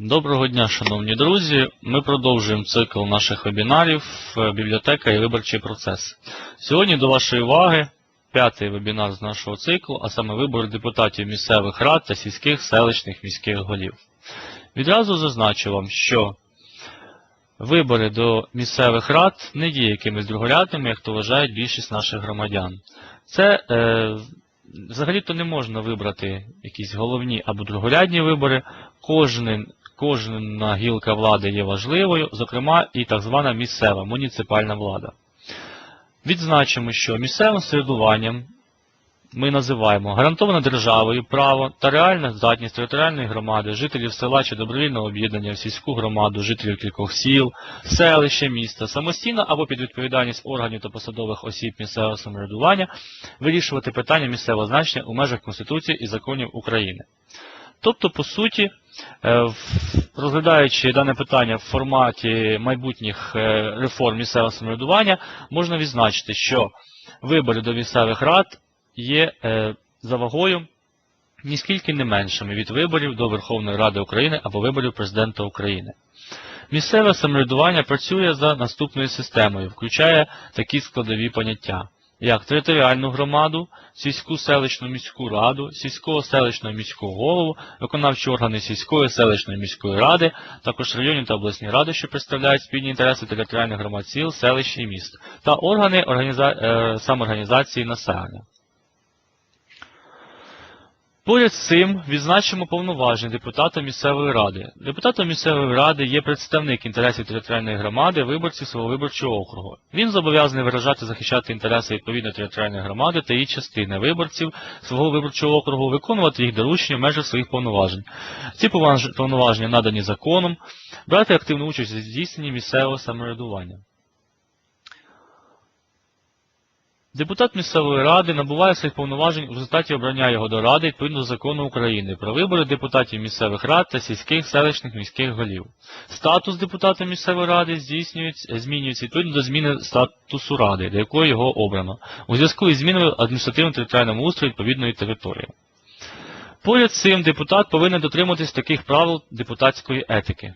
Доброго дня, шановні друзі. Ми продовжуємо цикл наших вебінарів е, Бібліотека і виборчий процес. Сьогодні до вашої уваги п'ятий вебінар з нашого циклу, а саме вибори депутатів місцевих рад та сільських селищних міських голів. Відразу зазначу вам, що вибори до місцевих рад не є якимись другорядними, як то вважають більшість наших громадян. Це е, взагалі-то не можна вибрати якісь головні або другорядні вибори. Кожен, кожна гілка влади є важливою, зокрема і так звана місцева муніципальна влада. Відзначимо, що місцевим середуванням ми називаємо гарантоване державою право та реальна здатність територіальної громади, жителів села чи добровільного об'єднання в сільську громаду, жителів кількох сіл, селища, міста, самостійно або під відповідальність органів та посадових осіб місцевого самоврядування вирішувати питання місцевого значення у межах Конституції і законів України. Тобто, по суті, е, розглядаючи дане питання в форматі майбутніх е, реформ місцевого самоврядування, можна відзначити, що вибори до місцевих рад є е, за вагою ніскільки не меншими від виборів до Верховної Ради України або виборів президента України. Місцеве самоврядування працює за наступною системою, включає такі складові поняття, як територіальну громаду, сільську селищну міську раду, сільського селищного міського голову, виконавчі органи сільської селищної міської ради, також районні та обласні ради, що представляють спільні інтереси територіальних громад сіл, селищ і міст, та органи організа... е, самоорганізації населення. Поряд з цим відзначимо повноваження депутата місцевої ради. Депутатом місцевої ради є представник інтересів територіальної громади, виборців свого виборчого округу. Він зобов'язаний виражати захищати інтереси відповідної територіальної громади та її частини виборців свого виборчого округу, виконувати їх доручення в межах своїх повноважень. Ці повноваження надані законом, брати активну участь у здійсненні місцевого самоврядування. Депутат місцевої ради набуває своїх повноважень у результаті обрання його до ради відповідно до закону України про вибори депутатів місцевих рад та сільських селищних міських голів. Статус депутата місцевої ради здійснюється, змінюється відповідно до зміни статусу ради, до якої його обрано, у зв'язку із зміною адміністративно-територіальному устрою відповідної території. Поряд з цим депутат повинен дотримуватись таких правил депутатської етики.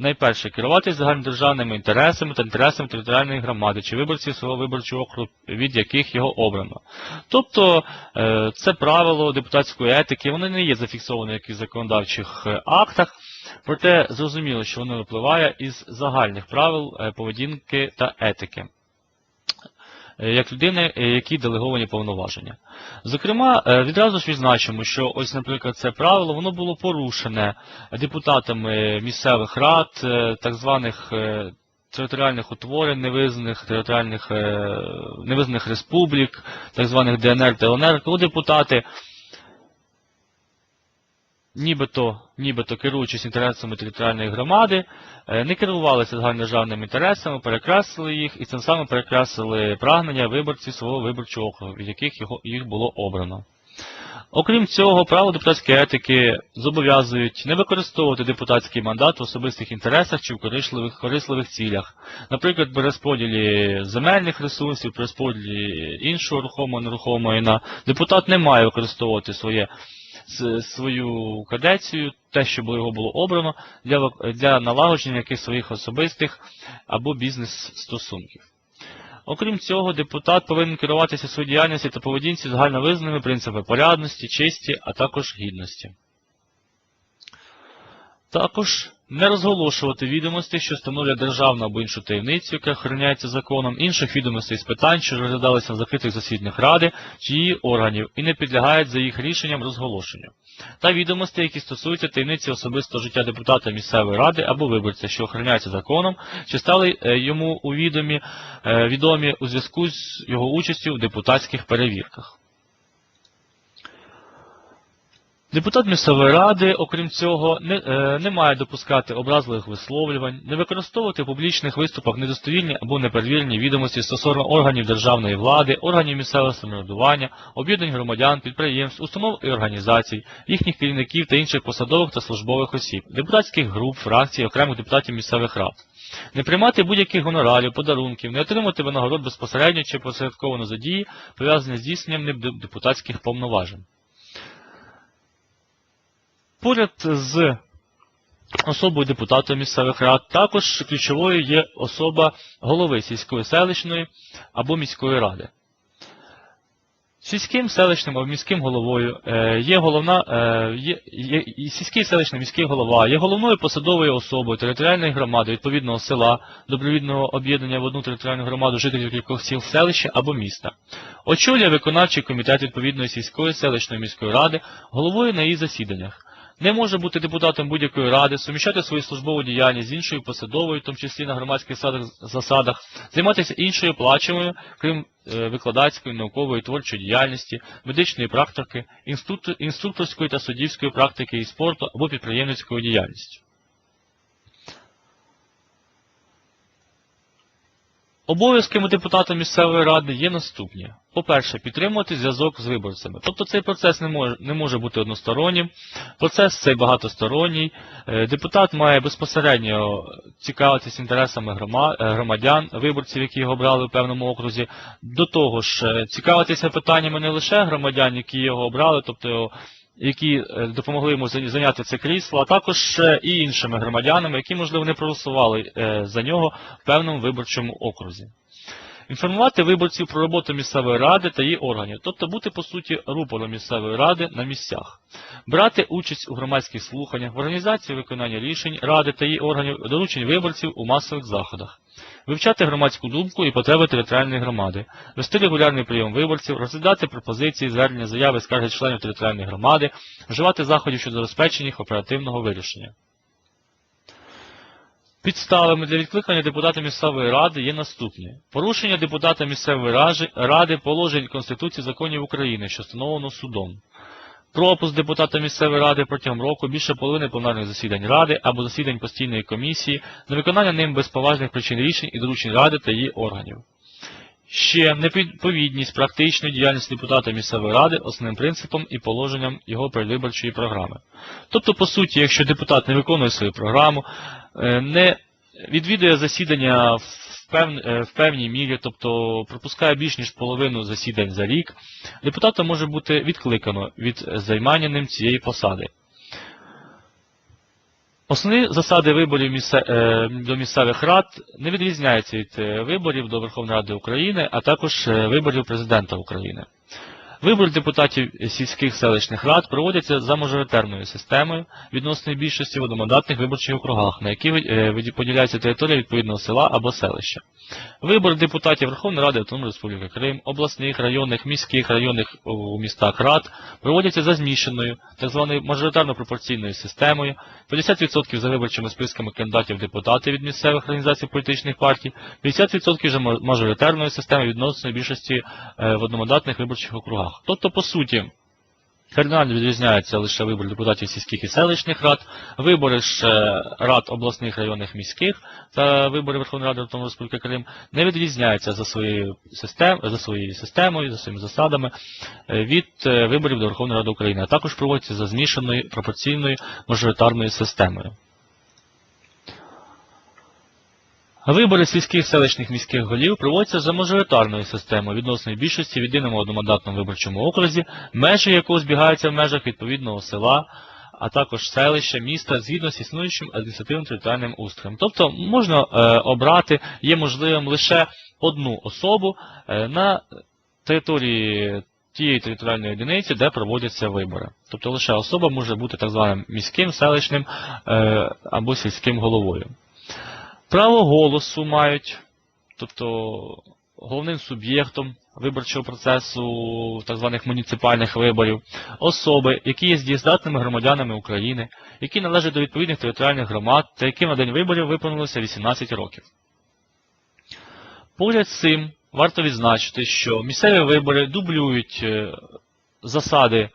Найперше, керуватися загальнодержавними інтересами та інтересами територіальної громади чи виборців свого виборчого округу, від яких його обрано. Тобто е, це правило депутатської етики, воно не є зафіксовано як і в законодавчих е, актах, проте зрозуміло, що воно випливає із загальних правил е, поведінки та етики. Е, Як людини, е, які делеговані повноваження. Зокрема, е, відразу ж відзначимо, що ось, наприклад, це правило воно було порушене депутатами місцевих рад, так званих територіальних утворень, невизнаних територіальних невизнаних республік, так званих ДНР та ЛНР, коли депутати нібито, нібито керуючись інтересами територіальної громади, е, не керувалися загальнодержавними інтересами, перекреслили їх і цим самим перекреслили прагнення виборців свого виборчого округу, від яких його, їх було обрано. Окрім цього, правила депутатської етики зобов'язують не використовувати депутатський мандат в особистих інтересах чи в корисливих, корисливих цілях, наприклад, при розподілі земельних ресурсів, при розподілі іншого рухомого нерухомого майна. Депутат не має використовувати своє, свою кадецію, те, що його було обрано, для, для налагодження якихось своїх особистих або бізнес-стосунків. Окрім цього, депутат повинен керуватися своїй діяльності та поведінці загальновизнаними принципами порядності, чисті, а також гідності. Також не розголошувати відомості, що становлять державну або іншу таємницю, яка охороняється законом, інших відомостей з питань, що розглядалися в закритих засіданнях ради чи її органів і не підлягають за їх рішенням розголошенню. Та відомості, які стосуються таємниці особистого життя депутата місцевої ради або виборця, що охороняється законом, чи стали е, йому у відомі, е, відомі у зв'язку з його участю в депутатських перевірках. Депутат місцевої ради, окрім цього, не, е, не має допускати образливих висловлювань, не використовувати в публічних виступах недостовірні або неперевірені відомості стосовно органів державної влади, органів місцевого самоврядування, об'єднань громадян, підприємств, установ і організацій, їхніх керівників та інших посадових та службових осіб, депутатських груп, фракцій, окремих депутатів місцевих рад. Не приймати будь-яких гонорарів, подарунків, не отримати винагород безпосередньо чи посередковано за дії, пов'язані з здійсненням депутатських повноважень. Поряд з особою депутата місцевих рад. Також ключовою є особа голови сільської селищної або міської ради. Сільським селищним або міським головою е, є головна е, є, є, сільський селищний міський голова є головною посадовою особою територіальної громади відповідного села, добровільного об'єднання в одну територіальну громаду жителів кількох сіл селища або міста. Очолює виконавчий комітет відповідної сільської селищної міської ради головою на її засіданнях. Не може бути депутатом будь-якої ради, суміщати свою службову діяльність з іншою посадовою, в тому числі на громадських засадах, займатися іншою плачевою, крім е, викладацької, наукової, творчої діяльності, медичної практики, інструкторської та суддівської практики і спорту або підприємницької діяльності. Обов'язками депутата місцевої ради є наступні. По-перше, підтримувати зв'язок з виборцями. Тобто цей процес не може, не може бути одностороннім, процес цей багатосторонній. Е, Депутат має безпосередньо цікавитися інтересами е, громадян, виборців, які його обрали в певному окрузі. До того ж, е, цікавитися питаннями не лише громадян, які його обрали, тобто які е, допомогли йому зайняти це крісло, а також е, і іншими громадянами, які, можливо, не проголосували е, за нього в певному виборчому окрузі. Інформувати виборців про роботу місцевої ради та її органів, тобто бути по суті рупором місцевої ради на місцях, брати участь у громадських слуханнях, в організації виконання рішень ради та її органів, доручень виборців у масових заходах, вивчати громадську думку і потреби територіальної громади, вести регулярний прийом виборців, розглядати пропозиції, звернення, заяви, скарги членів територіальної громади, вживати заходів щодо забезпечення їх оперативного вирішення. Підставами для відкликання депутата місцевої ради є наступні: порушення депутата місцевої ради, положень Конституції законів України, що встановлено судом. Пропуск депутата місцевої ради протягом року більше половини пленарних засідань ради або засідань постійної комісії на виконання ним без поважних причин рішень і доручень ради та її органів. Ще невідповідність практичної діяльності депутата місцевої ради основним принципом і положенням його передвиборчої програми. Тобто, по суті, якщо депутат не виконує свою програму, е, не відвідує засідання е, в певній мірі, тобто пропускає більш ніж половину засідань за рік, депутата може бути відкликано від займання ним цієї посади. Основні засади виборів місце- е, до місцевих рад не відрізняються від е, виборів до Верховної Ради України, а також е, виборів президента України. Вибори депутатів сільських селищних рад проводяться за мажоритарною системою відносної більшості в одномандатних виборчих округах, на які е, поділяється територія відповідного села або селища. Вибори депутатів Верховної Ради Автономної Республіки Крим, обласних, районних, міських, районних у містах рад проводяться за змішаною, так званою мажоритарно-пропорційною системою, 50% за виборчими списками кандидатів в депутати від місцевих організацій політичних партій, 50% за ма- мажоритарною системою відносної більшості е, в одномандатних виборчих округах. Тобто, по суті, Кардинально відрізняються лише вибори депутатів сільських і селищних рад, вибори ж е, рад обласних, районних, міських та вибори Верховної Ради Автономної Республіки Крим не відрізняються за своєю систем, за своєю системою, за своїми засадами е, від е, виборів до Верховної Ради України, а також проводяться за змішаною пропорційною мажоритарною системою. Вибори сільських селищних міських голів проводяться за мажоритарною системою відносної більшості в єдиному одномандатному виборчому окрузі, межі якого збігаються в межах відповідного села, а також селища, міста згідно з існуючим адміністративним територіальним устроєм. Тобто можна е, обрати, є можливим лише одну особу е, на території тієї територіальної одиниці, де проводяться вибори. Тобто лише особа може бути так званим міським, селищним е, або сільським головою. Право голосу мають, тобто головним суб'єктом виборчого процесу так званих муніципальних виборів, особи, які є дієздатними громадянами України, які належать до відповідних територіальних громад та яким на день виборів виповнилося 18 років. Поряд з цим варто відзначити, що місцеві вибори дублюють е, засади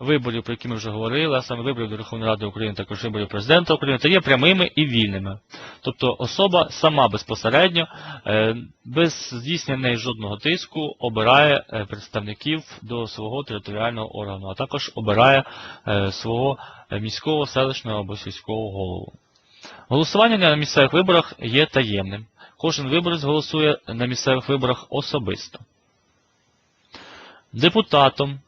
виборів, про які ми вже говорили, а саме виборів до Верховної Ради України, також виборів президента України, та є прямими і вільними. Тобто особа сама безпосередньо, е, без здійснення неї жодного тиску, обирає е, представників до свого територіального органу, а також обирає е, свого міського, селищного або сільського голову. Голосування на місцевих виборах є таємним. Кожен виборець голосує на місцевих виборах особисто. Депутатом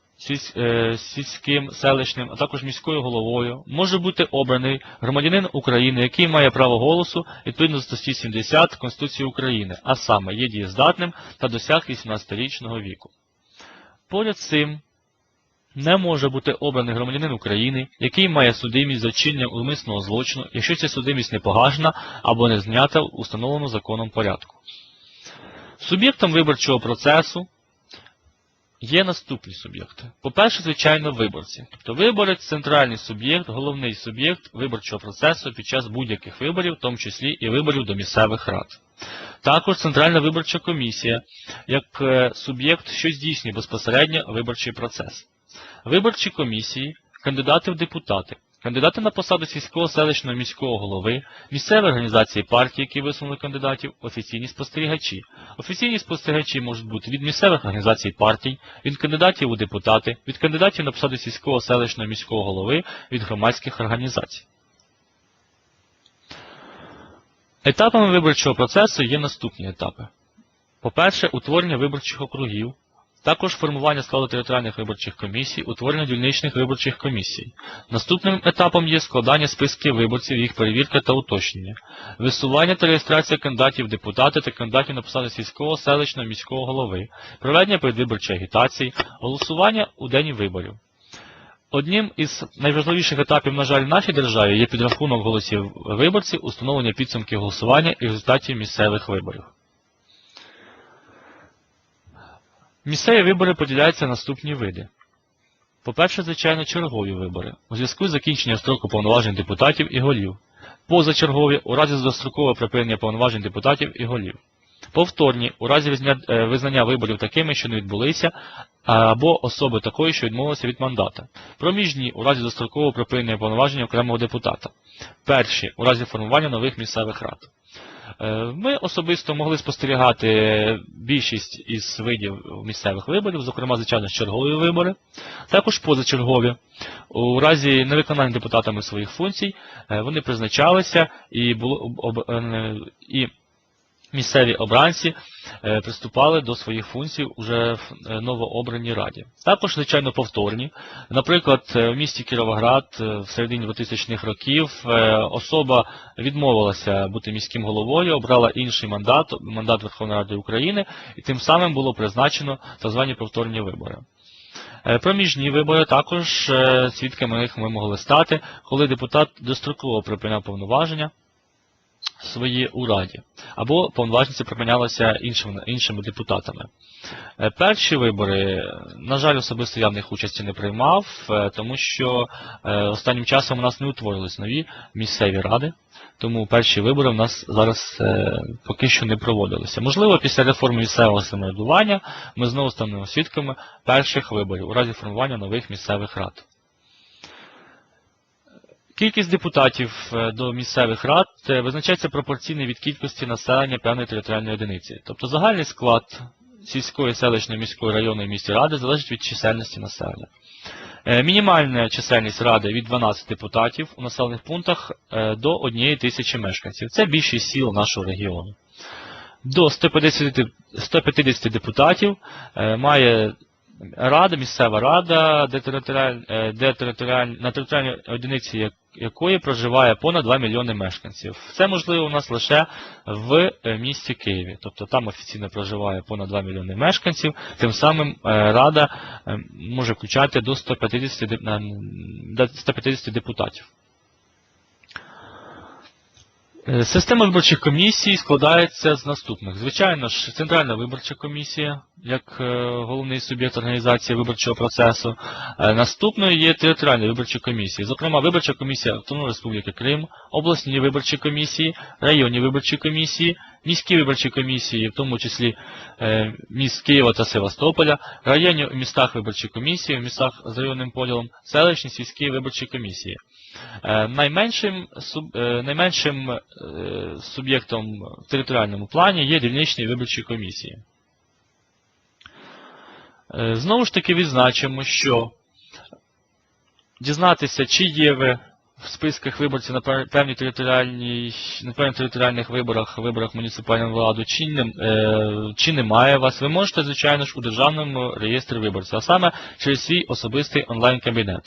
сільським, селищним, а також міською головою, може бути обраний громадянин України, який має право голосу відповідно до статті 70 Конституції України, а саме є дієздатним та досяг 18-річного віку. Поряд з цим не може бути обраний громадянин України, який має судимість за вчинення умисного злочину, якщо ця судимість не погашена або не знята в установленому законом порядку. Суб'єктом виборчого процесу є наступні суб'єкти. По-перше, звичайно, виборці. Тобто виборець центральний суб'єкт, головний суб'єкт виборчого процесу під час будь-яких виборів, в тому числі і виборів до місцевих рад. Також Центральна виборча комісія як е, суб'єкт, що здійснює безпосередньо виборчий процес. Виборчі комісії, кандидати в депутати, кандидати на посаду сільського селищного міського голови, місцеві організації партії, які висунули кандидатів, офіційні спостерігачі. Офіційні спостерігачі можуть бути від місцевих організацій партій, від кандидатів у депутати, від кандидатів на посаду сільського селищного міського голови, від громадських організацій. Етапами виборчого процесу є наступні етапи. По-перше, утворення виборчих округів, також формування складу територіальних виборчих комісій, утворення дільничних виборчих комісій. Наступним етапом є складання списків виборців, їх перевірка та уточнення, висування та реєстрація кандидатів в депутати та кандидатів на посади сільського, селищного, міського голови, проведення передвиборчої агітації, голосування у день виборів. Одним із найважливіших етапів, на жаль, в нашій державі є підрахунок голосів виборців, установлення підсумків голосування і результатів місцевих виборів. Місцеві вибори поділяються на наступні види. По-перше, звичайно, чергові вибори у зв'язку з закінченням строку повноважень депутатів і голів. Позачергові у разі дострокового припинення повноважень депутатів і голів. Повторні у разі е, визнання виборів такими, що не відбулися, або особи такої, що відмовилися від мандата. Проміжні у разі дострокового припинення повноважень окремого депутата. Перші у разі формування нових місцевих рад. Е, Ми особисто могли спостерігати більшість із видів місцевих виборів, зокрема, звичайно, чергові вибори, також позачергові. У разі невиконання депутатами своїх функцій е, вони призначалися і було і місцеві обранці е, приступали до своїх функцій уже в е, новообраній раді. Також, звичайно, повторні. Наприклад, е, в місті Кіровоград в середині 2000-х років особа відмовилася бути міським головою, обрала інший мандат, мандат Верховної Ради України, і тим самим було призначено так звані повторні вибори. Проміжні вибори також свідками їх ми могли стати, коли депутат достроково припиняв повноваження свої у раді, або повноваження припинялися іншими, іншими депутатами. Е, Перші вибори, на жаль, особисто я в них участі не приймав, е, тому що е, останнім часом у нас не утворились нові місцеві ради, тому перші вибори в нас зараз поки що не проводилися. Можливо, після реформи місцевого самоврядування ми знову станемо свідками перших виборів у разі формування нових місцевих рад. Кількість депутатів е, до місцевих рад е, визначається пропорційно від кількості населення певної територіальної одиниці. Тобто загальний склад сільської, селищної, міської районної міської ради залежить від чисельності населення. Е, Мінімальна чисельність ради від 12 депутатів у населених пунктах до 1 тисячі мешканців. Це більшість сіл нашого регіону. До 150, де- 150 депутатів має рада, місцева рада, де територіаль, е, де територіаль, на територіальній одиниці якої проживає понад 2 мільйони мешканців. Це можливо у нас лише в е, місті Києві. Тобто там офіційно проживає понад 2 мільйони мешканців, тим самим е, рада може включати до 150, до 150 депутатів. Е, Система виборчих комісій складається з наступних. Звичайно ж, Центральна виборча комісія, як е, головний суб'єкт організації виборчого процесу. Е, Наступною є територіальні виборчі комісії. Зокрема, виборча комісія Автономної Республіки Крим, обласні виборчі комісії, районні виборчі комісії, міські виборчі комісії, в тому числі міст Києва та Севастополя, районні в містах виборчі комісії, в містах з районним поділом, селищні сільські виборчі комісії. Е, Найменшим, е, найменшим е, суб'єктом в територіальному плані є дільничні виборчі комісії. Знову ж таки відзначимо, що дізнатися, чи є ви в списках виборців на певній територіальній, на певних територіальних виборах, виборах муніципальної влади, чи, не, е, чи немає вас, ви можете, звичайно ж, у державному реєстрі виборців, а саме через свій особистий онлайн-кабінет.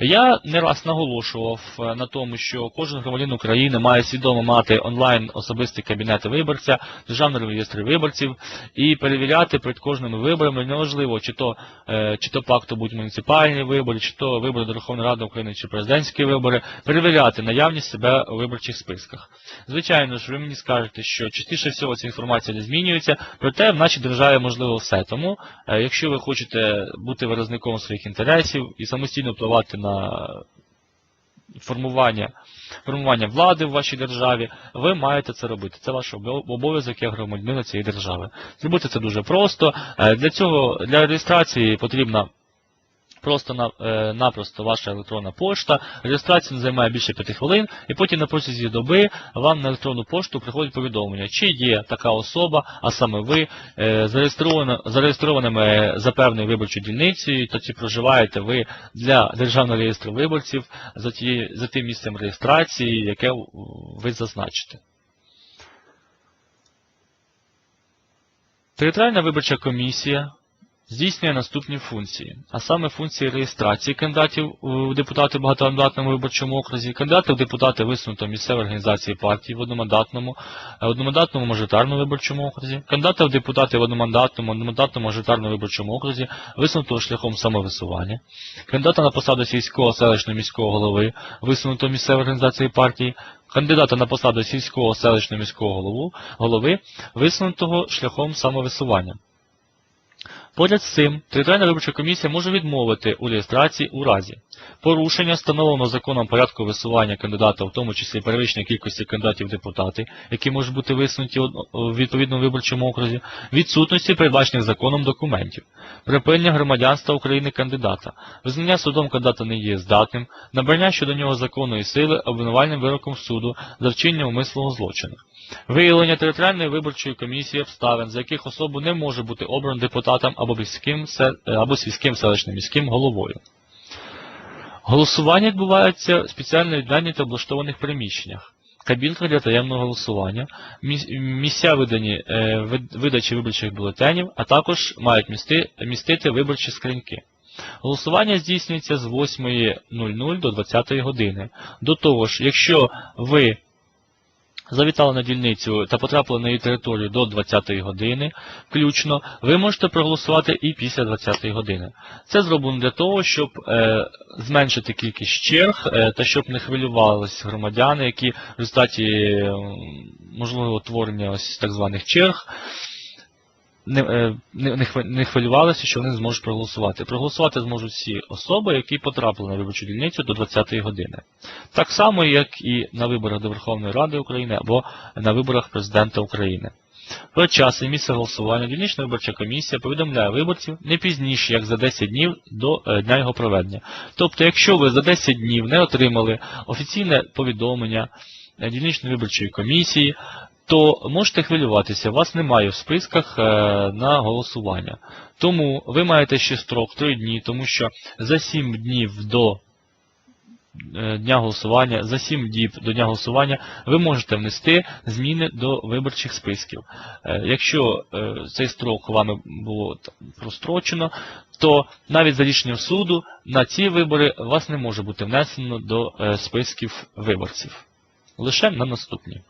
Я не раз наголошував е, на тому, що кожен громадянин України має свідомо мати онлайн особистий кабінет виборця, державний реєстр виборців і перевіряти перед кожними виборами неважливо, чи то, е, чи то пакто будуть муніципальні вибори, чи то вибори до Верховної Ради України, чи президентські вибори, перевіряти наявність себе у виборчих списках. Звичайно ж, ви мені скажете, що частіше всього ця інформація не змінюється, проте в нашій державі можливо все. Тому, е, якщо ви хочете бути виразником своїх інтересів і самостійно впливати на формування, формування влади в вашій державі, ви маєте це робити. Це ваш обов'язок як громадянина цієї держави. Зробити це дуже просто. Е, Для цього для реєстрації потрібна просто на, е, ваша електронна пошта. Реєстрація не займає більше 5 хвилин, і потім на протязі доби вам на електронну пошту приходить повідомлення, чи є така особа, а саме ви, е, зареєстрованими за певною виборчою дільницею, то чи проживаєте ви для державного реєстру виборців за, тією- за тим місцем реєстрації, яке ви зазначите. Територіальна виборча комісія здійснює наступні функції, а саме функції реєстрації кандидатів у депутати в багатомандатному виборчому окрузі, кандидати в депутати висунутої місцевої організації партії в одномандатному, е, одномандатному мажоритарному виборчому окрузі, кандидата в депутати в одномандатному, одномандатному мажоритарному виборчому окрузі, висунутого шляхом самовисування, кандидата на посаду сільського селищного міського голови, висунутого місцевої організації партії, кандидата на посаду сільського селищного міського голови, висунутого шляхом самовисування. Поряд з цим, територіальна виборча комісія може відмовити у реєстрації у разі порушення встановленого законом порядку висування кандидата, в тому числі перевищення кількості кандидатів в депутати, які можуть бути висунуті у відповідному виборчому окрузі, відсутності передбачених законом документів, припинення громадянства України кандидата, визнання судом кандидата не є здатним, набрання щодо нього законної сили обвинувальним вироком суду за вчинення умислого злочину. Виявлення територіальної виборчої комісії обставин, за яких особу не може бути обрано депутатом або міським, е, сільським селищним міським головою. Голосування відбувається в спеціально відведених та облаштованих приміщеннях. Кабінка для таємного голосування, місця видані, е, видачі виборчих бюлетенів, а також мають місти, містити виборчі скриньки. Голосування здійснюється з 8.00 до 20 години. До того ж, якщо ви завітали на дільницю та потрапили на її територію до 20 години, включно, ви можете проголосувати і після 20 години. Це зроблено для того, щоб е, зменшити кількість черг е, та щоб не хвилювалися громадяни, які в результаті е, творення ось так званих черг не, е, не хвилювалися, що вони зможуть проголосувати. Проголосувати зможуть всі особи, які потрапили на виборчу дільницю до 20-ї години. Так само, як і на виборах до Верховної Ради України або на виборах президента України. Про час і місце голосування дільнична виборча комісія повідомляє виборців не пізніше, як за 10 днів до е, дня його проведення. Тобто, якщо ви за 10 днів не отримали офіційне повідомлення е, дільничної виборчої комісії, то можете хвилюватися, вас немає в списках е, на голосування. Тому ви маєте ще строк 3 дні, тому що за 7 днів до е, дня голосування, за 7 діб до дня голосування ви можете внести зміни до виборчих списків. Е, Якщо цей строк вами було прострочено, то навіть за рішенням суду на ці вибори вас не може бути внесено до списків виборців. Лише на наступні.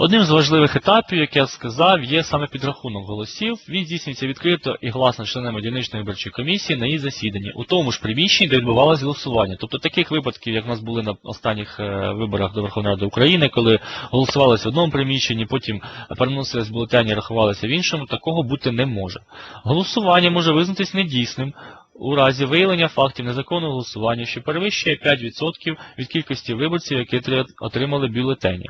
Одним з важливих етапів, як я сказав, є саме підрахунок голосів. Він здійснюється відкрито і гласно членами дільничної виборчої комісії на її засіданні, у тому ж приміщенні, де відбувалося голосування. Тобто таких випадків, як в нас були на останніх е, виборах до Верховної Ради України, коли голосувалося в одному приміщенні, потім переносились бюлетені, рахувалися в іншому, такого бути не може. Голосування може визнатись недійсним у разі виявлення фактів незаконного голосування, що перевищує 5% від кількості виборців, які отримали бюлетені.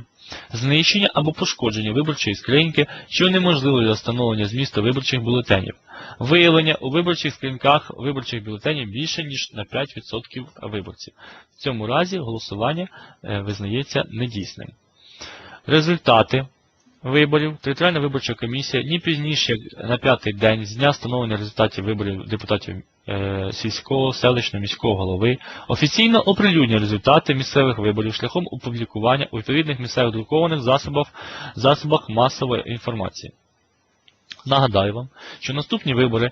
Знищення або пошкодження виборчої скриньки, що унеможливлює встановлення змісту виборчих бюлетенів. Виявлення у виборчих скриньках виборчих бюлетенів більше, ніж на 5% виборців. В цьому разі голосування е, визнається недійсним. Результати виборів територіальна виборча комісія ні пізніше як на п'ятий день з дня встановлення результатів виборів депутатів е, сільського, селищного, міського голови офіційно оприлюднює результати місцевих виборів шляхом опублікування у відповідних місцевих друкованих засобах, засобах масової інформації. Нагадаю вам, що наступні вибори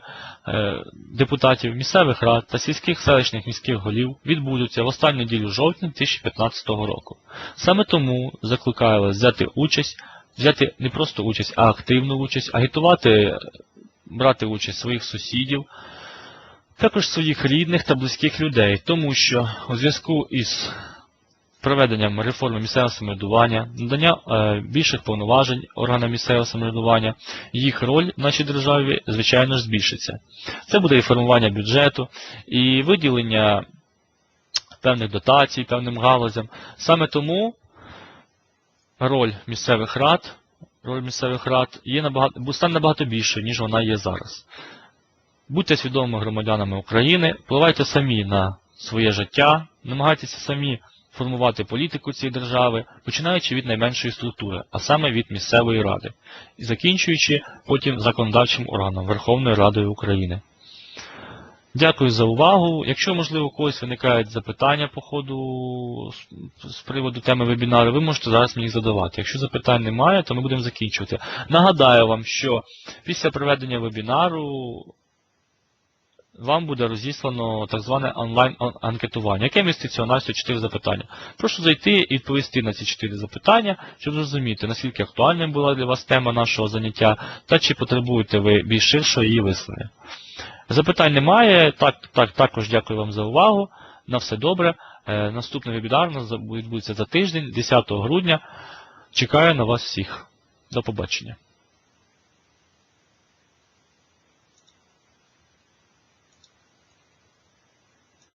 е, депутатів місцевих рад та сільських селищних міських голів відбудуться в останню неділю жовтня 2015 року. Саме тому закликаю вас взяти участь, взяти не просто участь, а активну участь, агітувати, брати участь своїх сусідів, також своїх рідних та близьких людей, тому що у зв'язку із проведенням реформи місцевого самоврядування, надання е, більших повноважень органам місцевого самоврядування, їх роль в нашій державі, звичайно ж, збільшиться. Це буде і формування бюджету, і виділення певних дотацій, певним галузям. Саме тому роль місцевих рад, роль місцевих рад є набагато, стане набагато більше, ніж вона є зараз. Будьте свідомими громадянами України, впливайте самі на своє життя, намагайтеся самі формувати політику цієї держави, починаючи від найменшої структури, а саме від місцевої ради, і закінчуючи потім законодавчим органом Верховною Радою України. Дякую за увагу. Якщо, можливо, у когось виникають запитання по ходу з- приводу теми вебінару, ви можете зараз мені їх задавати. Якщо запитань немає, то ми будемо закінчувати. Нагадаю вам, що після проведення вебінару вам буде розіслано так зване онлайн-анкетування, яке міститься у нас у 4 запитання. Прошу зайти і відповісти на ці 4 запитання, щоб зрозуміти, наскільки актуальною була для вас тема нашого заняття, та чи потребуєте ви більш ширшого її висловлення. Запитань немає. Так, так, також дякую вам за увагу. На все добре. Е, Наступний вебінар у нас відбудеться за тиждень, 10 грудня. Чекаю на вас всіх. До побачення.